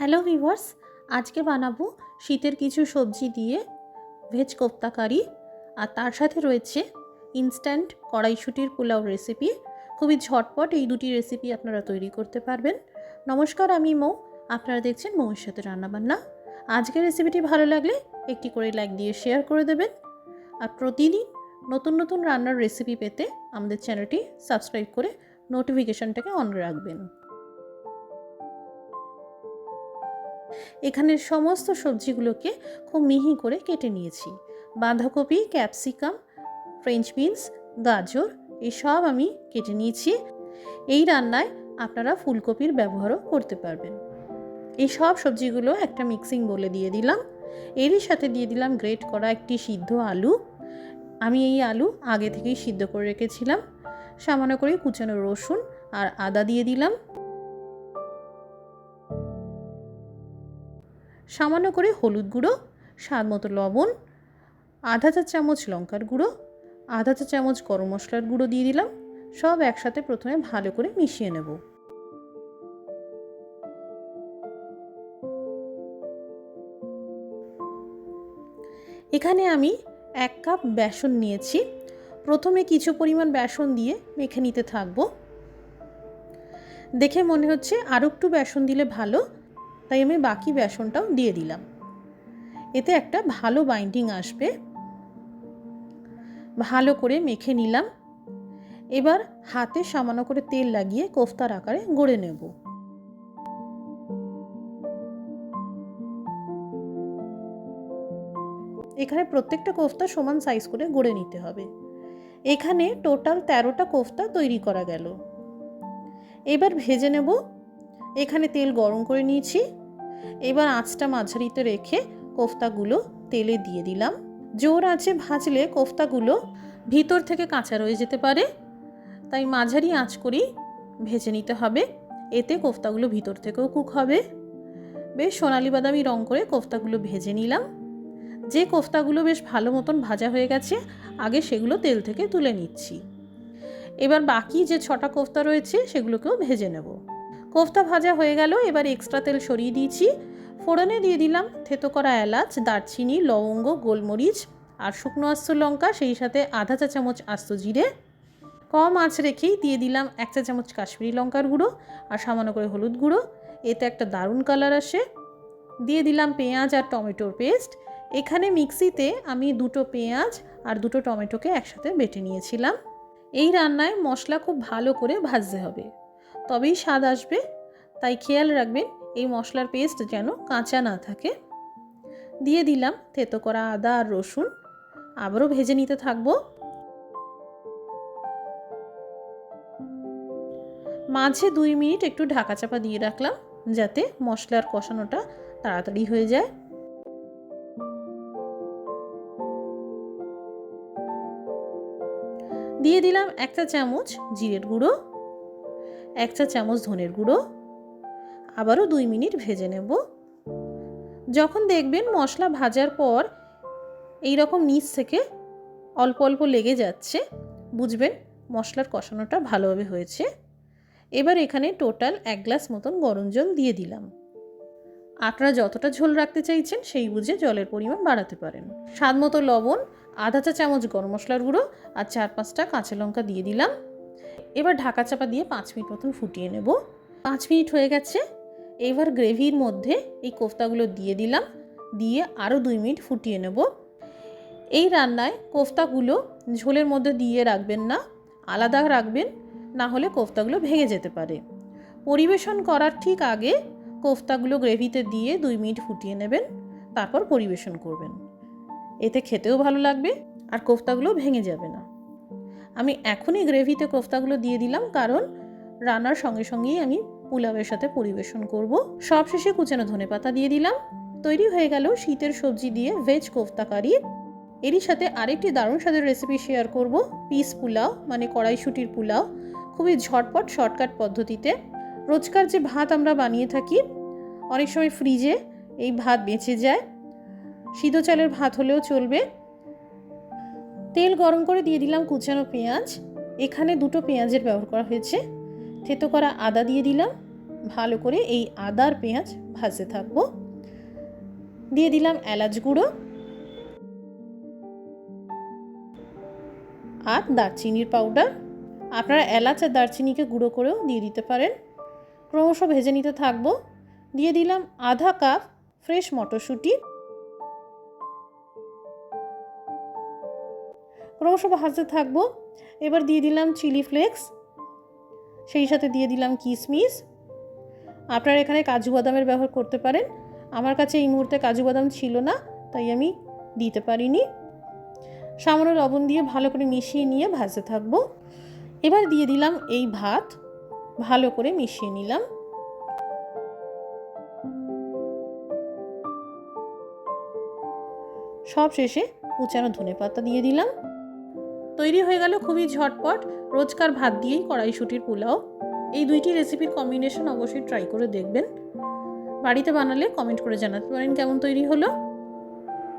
Hello viewers আজকে বানাবো শীতের কিছু সবজি দিয়ে ভেজ কোপ্তা কারি, আর তার সাথে রয়েছে ইনস্ট্যান্ট কড়াইশুটির পোলাও রেসিপি খুবই ঝটপট এই দুটি রেসিপি আপনারা তৈরি করতে পারবেন। নমস্কার, আমি মৌ। আপনারা দেখছেন মৌয়ের সাথে রান্নাবান্না আজকের রেসিপিটি ভালো লাগলে একটি করে লাইক দিয়ে শেয়ার করে দেবেন। আর প্রতিদিন নতুন নতুন রান্নার রেসিপি পেতে আমাদের চ্যানেলটি সাবস্ক্রাইব করে নোটিফিকেশনটাকে অন রাখবেন। এখানের সমস্ত সবজিগুলোকে খুব মিহি করে কেটে নিয়েছি। বাঁধাকপি, ক্যাপসিকাম, ফ্রেঞ্চ বিনস, গাজর, এসব আমি কেটে নিয়েছি। এই রান্নায় আপনারা ফুলকপির ব্যবহারও করতে পারবেন। এই সব সবজিগুলো একটা মিক্সিং বলে দিয়ে দিলাম। এরই সাথে দিয়ে দিলাম গ্রেট করা একটি সিদ্ধ আলু। আমি এই আলু আগে থেকেই সিদ্ধ করে রেখেছিলাম। সামান্য করে কুচানো রসুন আর আদা দিয়ে দিলাম। সামান্য করে হলুদ গুঁড়ো, স্বাদ মতো লবণ, আধা চা চামচ লঙ্কার গুঁড়ো, আধা চা চামচ গরম মশলার গুঁড়ো দিয়ে দিলাম। সব একসাথে প্রথমে ভালো করে মিশিয়ে নেব। এখানে আমি এক কাপ বেসন নিয়েছি। প্রথমে কিছু পরিমাণ বেসন দিয়ে মেখে নিতে থাকব। দেখে মনে হচ্ছে আরও একটু বেসন দিলে ভালো। তাই আমি বাকি বেসনটাও দিয়ে দিলাম। এতে একটা ভালো বাইন্ডিং আসবে। ভালো করে মেখে নিলাম। এবার হাতে সামান্য করে তেল লাগিয়ে কোফতার আকারে গড়ে নেব। এখানে প্রত্যেকটা কোফতা সমান সাইজ করে গড়ে নিতে হবে। এখানে টোটাল তেরোটা কোফতা তৈরি করা গেল। এবার ভেজে নেব। এখানে তেল গরম করে নিয়েছি। এবার আঁচটা মাঝারিতে রেখে কোফতাগুলো তেলে দিয়ে দিলাম। জোর আঁচে ভাজলে কোফতাগুলো ভিতর থেকে কাঁচা রয়ে যেতে পারে, তাই মাঝারি আঁচ করেই ভেজে নিতে হবে। এতে কোফতাগুলো ভিতর থেকেও কুক হবে। বেশ সোনালি বাদামি রং করে কোফতাগুলো ভেজে নিলাম। যে কোফতাগুলো বেশ ভালো মতন ভাজা হয়ে গেছে, আগে সেগুলো তেল থেকে তুলে নিচ্ছি। এবার বাকি যে ছটা কোফতা রয়েছে, সেগুলোকেও ভেজে নেব। কোফতা ভাজা হয়ে গেল, এবার এক্সট্রা তেল সরিয়ে দিয়েছি। ফোড়নে দিয়ে দিলাম থেতো করা এলাচ, দারচিনি, লবঙ্গ, গোলমরিচ আর শুকনো আস্ত লঙ্কা, সেই সাথে আধা চা চামচ আস্ত জিরে। কম আঁচ রেখেই দিয়ে দিলাম এক চা চামচ কাশ্মীরি লঙ্কার গুঁড়ো আর সামান্য করে হলুদ গুঁড়ো। এতে একটা দারুণ কালার আসে। দিয়ে দিলাম পেঁয়াজ আর টমেটোর পেস্ট এখানে মিক্সিতে আমি দুটো পেঁয়াজ আর দুটো টমেটোকে একসাথে বেটে নিয়েছিলাম। এই রান্নায় মশলা খুব ভালো করে ভাজতে হবে। তবেই স্বাদ আসবে। তাই খেয়াল রাখবেন, এই মশলার পেস্ট যেন কাঁচা না থাকে। দিয়ে দিলাম থেতো করা আদা আর রসুন। আবারও ভেজে নিতে থাকব। মাঝে দুই মিনিট একটু ঢাকা চাপা দিয়ে রাখলাম, যাতে মশলার কষানোটা তাড়াতাড়ি হয়ে যায়। দিয়ে দিলাম এক চা চামচ জিরের গুঁড়ো। এক চা চামচ ধনের গুঁড়ো। আবারও দুই মিনিট ভেজে নেব। যখন দেখবেন মশলা ভাজার পর এই রকম নিচ থেকে অল্প অল্প লেগে যাচ্ছে, বুঝবেন মশলার কষানোটা ভালোভাবে হয়েছে। এবার এখানে টোটাল এক গ্লাস মতন গরম জল দিয়ে দিলাম। আপনারা যতটা ঝোল রাখতে চাইছেন সেই বুঝে জলের পরিমাণ বাড়াতে পারেন। স্বাদ মতো লবণ, আধা চা চামচ গরম মশলার গুঁড়ো আর চার পাঁচটা কাঁচা লঙ্কা দিয়ে দিলাম। এবার ঢাকা চাপা দিয়ে পাঁচ মিনিট মতন ফুটিয়ে নেব। পাঁচ মিনিট হয়ে গেছে। এবার গ্রেভির মধ্যে এই কোফতাগুলো দিয়ে দিলাম। দিয়ে আরও দুই মিনিট ফুটিয়ে নেব। এই রান্নায় কোফতাগুলো ঝোলের মধ্যে দিয়ে রাখবেন না, আলাদা রাখবেন, না হলে কোফতাগুলো ভেঙে যেতে পারে। পরিবেশন করার ঠিক আগে কোফতাগুলো গ্রেভিতে দিয়ে দুই মিনিট ফুটিয়ে নেবেন, তারপর পরিবেশন করবেন। এতে খেতেও ভালো লাগবে আর কোফতাগুলো ভেঙে যাবে না। আমি এখনই গ্রেভিতে কোফতাগুলো দিয়ে দিলাম, কারণ রান্নার সঙ্গে সঙ্গেই আমি পোলাওয়ের সাথে পরিবেশন করব। সবশেষে কুচানো ধনে পাতা দিয়ে দিলাম। তৈরি হয়ে গেল শীতের সবজি দিয়ে ভেজ কোফতা কারি। এরই সাথে আরেকটি দারুণ স্বাদের রেসিপি শেয়ার করব পিস পোলাও মানে কড়াইশুটির পোলাও। খুবই ঝটপট শর্টকাট পদ্ধতিতে। রোজকার যে ভাত আমরা বানিয়ে থাকি, অনেক সময় ফ্রিজে এই ভাত বেঁচে যায়। সিদ্ধ চালের ভাত হলেও চলবে। তেল গরম করে দিয়ে দিলাম কুচানো পেঁয়াজ। এখানে দুটো পেঁয়াজের ব্যবহার করা হয়েছে। থেতো করা আদা দিয়ে দিলাম। ভালো করে এই আদার পেঁয়াজ ভাজতে থাকব। দিয়ে দিলাম এলাচ গুঁড়ো। আর দারচিনির পাউডার। আপনারা এলাচ আর দারচিনিকে গুঁড়ো করেও দিয়ে দিতে পারেন। ক্রমশ ভেজে নিতে থাকব। দিয়ে দিলাম আধা কাপ ফ্রেশ মটরশুঁটি। ক্রমশ ভাজতে থাকব। এবার দিয়ে দিলাম চিলি ফ্লেক্স। সেই সাথে দিয়ে দিলাম কিশমিশ আপনারা এখানে কাজু বাদামের ব্যবহার করতে পারেন। আমার কাছে এই মুহূর্তে কাজু বাদাম ছিল না, তাই আমি দিতে পারিনি। সামান্য লবণ দিয়ে ভালো করে মিশিয়ে নিয়ে ভাজতে থাকব। এবার দিয়ে দিলাম এই ভাত। ভালো করে মিশিয়ে নিলাম। সব শেষে কুচানো ধনে পাতা দিয়ে দিলাম। তৈরি হয়ে গেল খুবই ঝটপট রোজকার ভাত দিয়েই কড়াইশুটির পোলাও। এই দুইটি রেসিপির কম্বিনেশন অবশ্যই ট্রাই করে দেখবেন। বাড়িতে বানালে কমেন্ট করে জানাতে পারেন কেমন তৈরি হলো।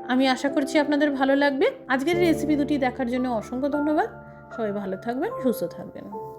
আমি আশা করছি আপনাদের ভালো লাগবে। আজকের রেসিপি দুটি দেখার জন্য অসংখ্য ধন্যবাদ। সবাই ভালো থাকবেন, সুস্থ থাকবেন।